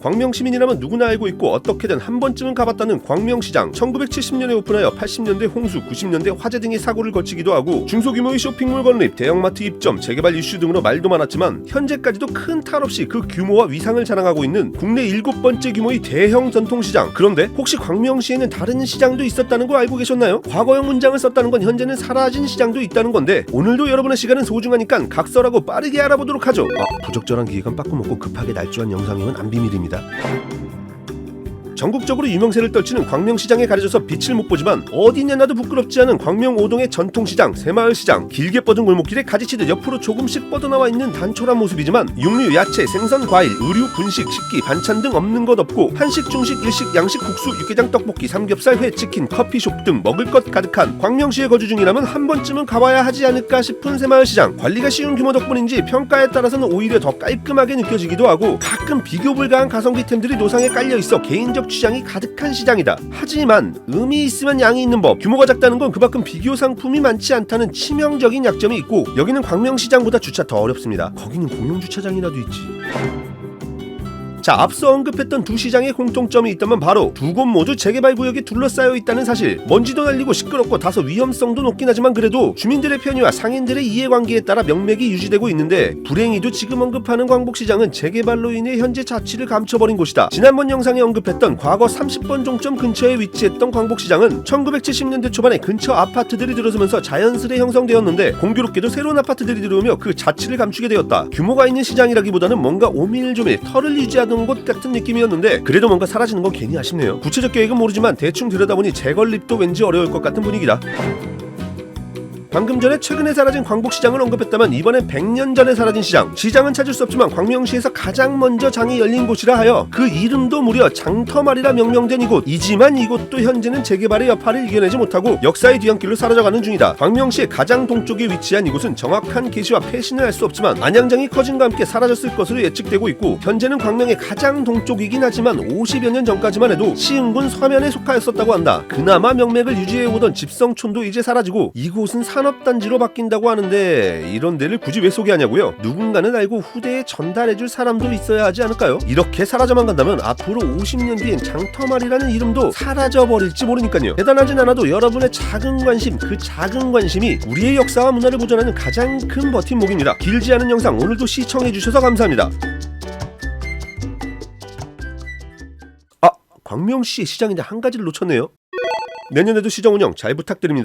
광명 시민이라면 누구나 알고 있고 어떻게든 한 번쯤은 가봤다는 광명시장. 1970년에 오픈하여 80년대 홍수, 90년대 화재 등의 사고를 거치기도 하고 중소규모의 쇼핑몰 건립, 대형마트 입점, 재개발 이슈 등으로 말도 많았지만 현재까지도 큰 탈 없이 그 규모와 위상을 자랑하고 있는 국내 일곱 번째 규모의 대형 전통시장. 그런데 혹시 광명시에는 다른 시장도 있었다는 거 알고 계셨나요? 과거형 문장을 썼다는 건 현재는 사라진 시장도 있다는 건데 오늘도 여러분의 시간은 소중하니까 각설하고 빠르게 알아보도록 하죠. 아 부적절한 기획안 빠꾸 먹고 급하게 날조한 영상이면 안 비밀입니다 감사합니다. 전국적으로 유명세를 떨치는 광명시장에 가려져서 빛을 못 보지만 어디 내놔도 부끄럽지 않은 광명 오동의 전통시장, 새마을시장, 길게 뻗은 골목길에 가지치듯 옆으로 조금씩 뻗어나와 있는 단촐한 모습이지만 육류, 야채, 생선, 과일, 의류, 분식, 식기, 반찬 등 없는 것 없고 한식, 중식, 일식, 양식, 국수, 육개장, 떡볶이, 삼겹살, 회, 치킨, 커피숍 등 먹을 것 가득한 광명시에 거주 중이라면 한 번쯤은 가봐야 하지 않을까 싶은 새마을시장. 관리가 쉬운 규모 덕분인지 평가에 따라서는 오히려 더 깔끔하게 느껴지기도 하고 가끔 비교 불가한 가성비템들이 노상에 깔려 있어 개인적 취향이 가득한 시장이다. 하지만 음이 있으면 양이 있는 법. 규모가 작다는 건 그만큼 비교 상품이 많지 않다는 치명적인 약점이 있고 여기는 광명시장보다 주차 더 어렵습니다. 거기는 공용 주차장이라도 있지. 자, 앞서 언급했던 두 시장의 공통점이 있다면 바로 두 곳 모두 재개발 구역이 둘러싸여 있다는 사실. 먼지도 날리고 시끄럽고 다소 위험성도 높긴 하지만 그래도 주민들의 편의와 상인들의 이해관계에 따라 명맥이 유지되고 있는데 불행히도 지금 언급하는 광복시장은 재개발로 인해 현재 자취를 감춰버린 곳이다. 지난번 영상에 언급했던 과거 30번 종점 근처에 위치했던 광복시장은 1970년대 초반에 근처 아파트들이 들어서면서 자연스레 형성되었는데 공교롭게도 새로운 아파트들이 들어오며 그 자취를 감추게 되었다. 규모가 있는 시장이라기보다는 뭔가 오밀조밀 털을 유지하던 곳 같은 느낌이었는데 그래도 뭔가 사라지는 건 괜히 아쉽네요. 구체적 계획은 모르지만 대충 들여다보니 재건립도 왠지 어려울 것 같은 분위기다. 방금 전에 최근에 사라진 광복시장을 언급했다면 이번엔 100년 전에 사라진 시장. 시장은 찾을 수 없지만 광명시에서 가장 먼저 장이 열린 곳이라 하여 그 이름도 무려 장터말이라 명명된 이곳. 이지만 이곳도 현재는 재개발의 여파를 이겨내지 못하고 역사의 뒤안길로 사라져가는 중이다. 광명시의 가장 동쪽에 위치한 이곳은 정확한 계시와 패신을 알수 없지만 안양장이 커진과 함께 사라졌을 것으로 예측되고 있고 현재는 광명의 가장 동쪽이긴 하지만 50여 년 전까지만 해도 시흥군 서면에 속하였었다고 한다. 그나마 명맥을 유지해오던 집성촌도 이제 사라지고 이곳은 산 업단지로 바뀐다고 하는데 이런 데를 굳이 왜 소개하냐고요? 누군가는 알고 후대에 전달해줄 사람도 있어야 하지 않을까요? 이렇게 사라져만 간다면 앞으로 50년 뒤엔 장터말이라는 이름도 사라져버릴지 모르니까요. 대단하진 않아도 여러분의 작은 관심, 그 작은 관심이 우리의 역사와 문화를 보존하는 가장 큰 버팀목입니다. 길지 않은 영상 오늘도 시청해주셔서 감사합니다. 아, 광명시의 시장인데 한 가지를 놓쳤네요. 내년에도 시정 운영 잘 부탁드립니다.